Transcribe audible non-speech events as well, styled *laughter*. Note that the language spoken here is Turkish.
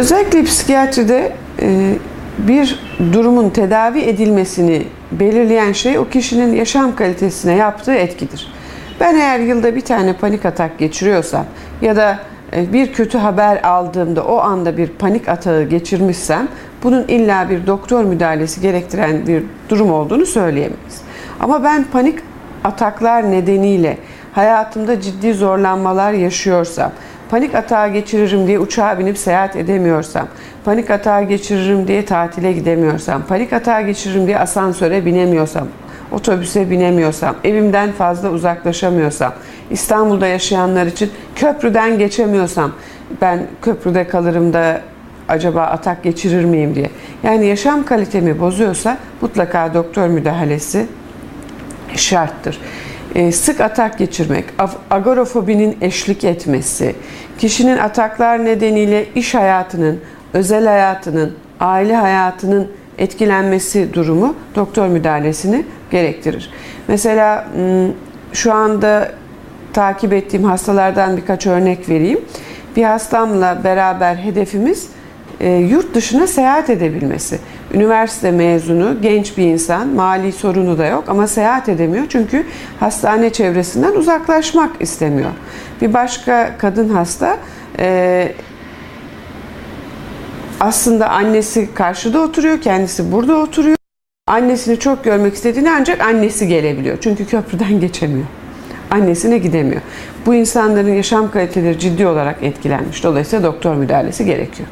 Özellikle psikiyatride e, bir durumun tedavi edilmesini belirleyen şey o kişinin yaşam kalitesine yaptığı etkidir. Ben eğer yılda bir tane panik atak geçiriyorsam ya da e, bir kötü haber aldığımda o anda bir panik atağı geçirmişsem bunun illa bir doktor müdahalesi gerektiren bir durum olduğunu söyleyemeyiz. Ama ben panik ataklar nedeniyle hayatımda ciddi zorlanmalar yaşıyorsam, panik atağı geçiririm diye uçağa binip seyahat edemiyorsam, panik atağı geçiririm diye tatile gidemiyorsam, panik atağı geçiririm diye asansöre binemiyorsam, otobüse binemiyorsam, evimden fazla uzaklaşamıyorsam, İstanbul'da yaşayanlar için köprüden geçemiyorsam, ben köprüde kalırım da acaba atak geçirir miyim diye. Yani yaşam kalitemi bozuyorsa mutlaka doktor müdahalesi şarttır. E, sık atak geçirmek, af- agorafobinin eşlik etmesi, kişinin ataklar nedeniyle iş hayatının, özel hayatının, aile hayatının etkilenmesi durumu doktor müdahalesini gerektirir. Mesela şu anda takip ettiğim hastalardan birkaç örnek vereyim. Bir hastamla beraber hedefimiz e, yurt dışına seyahat edebilmesi. Üniversite mezunu, genç bir insan, mali sorunu da yok ama seyahat edemiyor çünkü hastane çevresinden uzaklaşmak istemiyor. Bir başka kadın hasta e, aslında annesi karşıda oturuyor, kendisi burada oturuyor. Annesini çok görmek istediğini ancak annesi gelebiliyor. Çünkü köprüden *laughs* geçemiyor. Annesine gidemiyor. Bu insanların yaşam kaliteleri ciddi olarak etkilenmiş. Dolayısıyla doktor müdahalesi gerekiyor.